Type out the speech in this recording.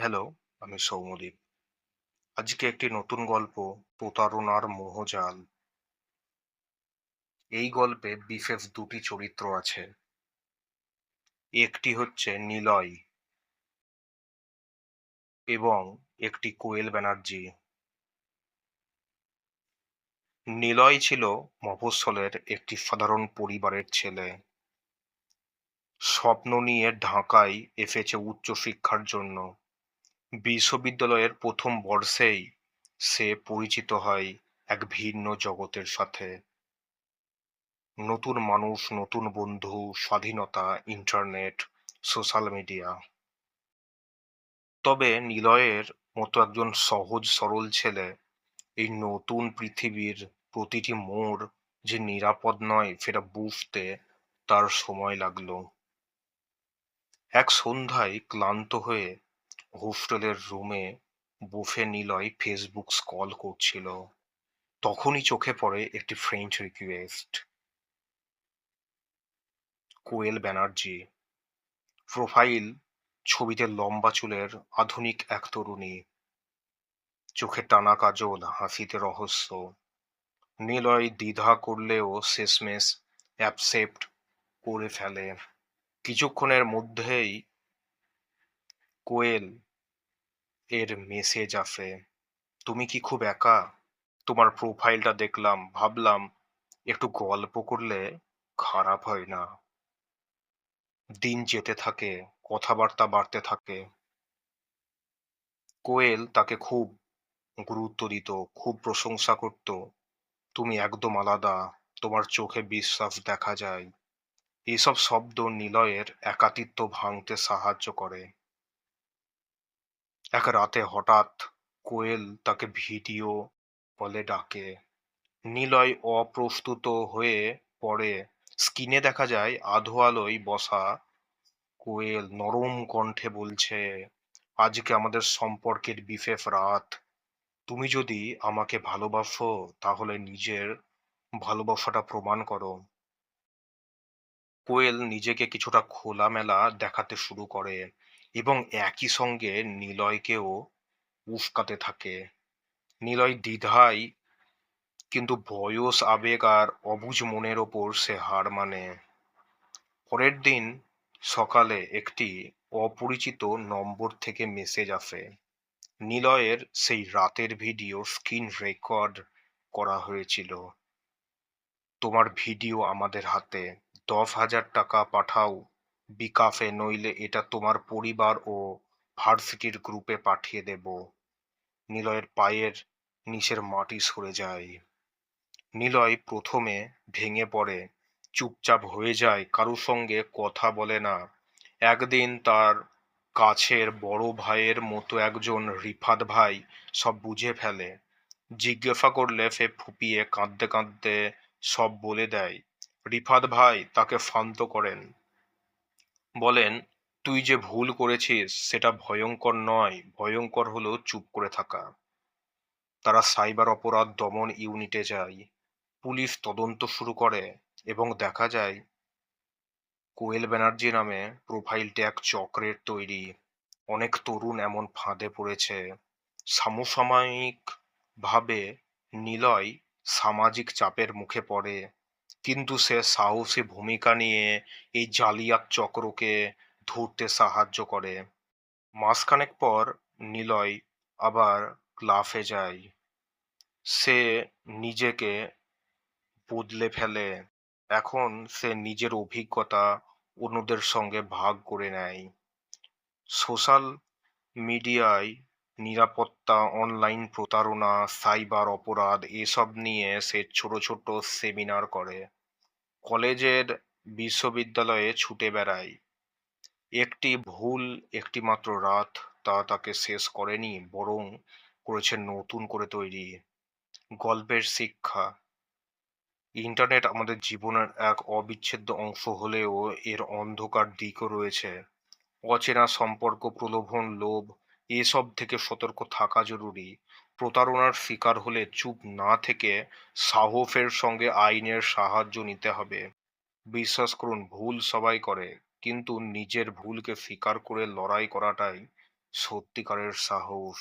Hello, আমি সৌম্যদীপ। আজকে একটি নতুন গল্প প্রতারণার মোহজাল। এই গল্পে বিশেষ দুটি চরিত্র আছে। একটি হচ্ছে নিলয় এবং একটি কোয়েল ব্যানার্জি। নিলয় ছিল মফস্বলের একটি সাধারণ পরিবারের ছেলে। স্বপ্ন নিয়ে ঢাকায় এসেছে উচ্চশিক্ষার জন্য। বিশ্ববিদ্যালয়ের প্রথম বর্ষেই সে পরিচিত হয় এক ভিন্ন জগতের সাথে। নতুন মানুষ, নতুন বন্ধু, স্বাধীনতা, ইন্টারনেট, সোশ্যাল মিডিয়া। তবে নিলয়ের মতো একজন সহজ সরল ছেলে এই নতুন পৃথিবীর প্রতিটি মোড় যে নিরাপদ নয় সেটা বুঝতে তার সময় লাগল। এক সন্ধ্যায় ক্লান্ত হয়ে হোস্টেলের রুমে বুফে নিলয় ফেসবুক স্ক্রল করছিল। তখনই চোখে পড়ে একটি friend request Koyel Banerjee, profile ছবিতে লম্বা চুলের আধুনিক এক তরুণী। চোখে টানা কাজল, হাসিতে রহস্য। নিলয় দ্বিধা করলেও শেষমেশ অ্যাপসেপ্ট করে ফেলে। কিছুক্ষণের মধ্যেই কোয়েল এর মেসেজ আসে, তুমি কি খুব একা? তোমার প্রোফাইলটা দেখলাম, ভাবলাম একটু গল্প করলে খারাপ হয় না। দিন যেতে থাকে, কথাবার্তা বাড়তে থাকে। কোয়েল তাকে খুব গুরুত্ব দিত, খুব প্রশংসা করত, তুমি একদম আলাদা, তোমার চোখে বিশ্বাস দেখা যায়। এসব শব্দ নিলয়ের একাতিত্ব ভাঙতে সাহায্য করে। এক রাতে হঠাৎ কোয়েল তাকে ভিডিও কলে ডাকে। নিলয় অপ্রস্তুত হয়ে পড়ে। স্ক্রিনে দেখা যায়, আধো আলোয় বসা কোয়েল নরম কণ্ঠে বলছে, আজকে আমাদের সম্পর্কের বিশেষ রাত। তুমি যদি আমাকে ভালোবাসো, তাহলে নিজের ভালোবাসাটা প্রমাণ করো কোয়েল নিজেকে কিছুটা খোলামেলা দেখাতে শুরু করে। এবং একই সঙ্গে নিলয়কেও উস্কাতে থাকে। নিলয় দ্বিধায়, কিন্তু বয়স, আবেগ আর অবুজ মনের ওপর সে হার মানে। পরের দিন সকালে একটি অপরিচিত নম্বর থেকে মেসেজ আসে। নিলয়ের সেই রাতের ভিডিও স্ক্রিন রেকর্ড করা হয়েছিল। তোমার ভিডিও আমাদের হাতে। দশ হাজার টাকা পাঠাও। বিকাফে, নইলে এটা তোমার পরিবার ও ভার্সিটির গ্রুপে পাঠিয়ে দেব। নিলয়ের পায়ের নিচের মাটি সরে যায়। নিলয় প্রথমে ভেঙে পড়ে, চুপচাপ হয়ে যায়, কারোর সঙ্গে কথা বলে না। একদিন তার কাছের বড় ভাইয়ের মতো একজন রিফাত ভাই সব বুঝে ফেলে। জিজ্ঞাসা করলে সে ফুপিয়ে কাঁদতে কাঁদতে সব বলে দেয়। রিফাত ভাই তাকে শান্ত করেন। বলেন, তুই যে ভুল করেছিস, সেটা ভয়ঙ্কর নয়, ভয়ঙ্কর হলো চুপ করে থাকা। তারা সাইবার অপরাধ দমন ইউনিটে যায়, পুলিশ তদন্ত শুরু করে এবং দেখা যায়, কোয়েল ব্যানার্জি নামে প্রোফাইলটি এক চক্রের তৈরি অনেক তরুণ এমন ফাঁদে পড়েছে। সমসাময়িক ভাবে নিলয় সামাজিক চাপের মুখে পড়ে। কিন্তু সে সাহসী ভূমিকা নিয়ে এই জালিয়াত চক্রকে ধরতে সাহায্য করে। মাসখানেক পর নিলয় আবার ক্লাফে যায়। সে নিজেকে বদলে ফেলে। এখন সে নিজের অভিজ্ঞতা অন্যদের সঙ্গে ভাগ করে নেয়। সোশ্যাল মিডিয়ায় নিরাপত্তা, অনলাইন প্রতারণা, সাইবার অপরাধ, এসব নিয়ে সে ছোট ছোট সেমিনার করে। কলেজের বিশ্ববিদ্যালয়ে ছুটে বেড়ায়। একটি ভুল, একটি মাত্র রাত, তা তাকে শেষ করেনি, বরং করেছে নতুন করে তৈরি। গল্পের শিক্ষা। ইন্টারনেট আমাদের জীবনের এক অবিচ্ছেদ্য অংশ হলেও এর অন্ধকার দিকও রয়েছে। অচেনা সম্পর্ক প্রলোভন, লোভ এসব থেকে সতর্ক থাকা জরুরি। প্রতারণার শিকার হলে চুপ না থেকে সাহফের সঙ্গে আইনের সাহায্য নিতে হবে। বিশ্বাস করুন, ভুল সবাই করে, কিন্তু নিজের ভুলকে স্বীকার করে লড়াই করাটাই সত্যিকারের সাহস।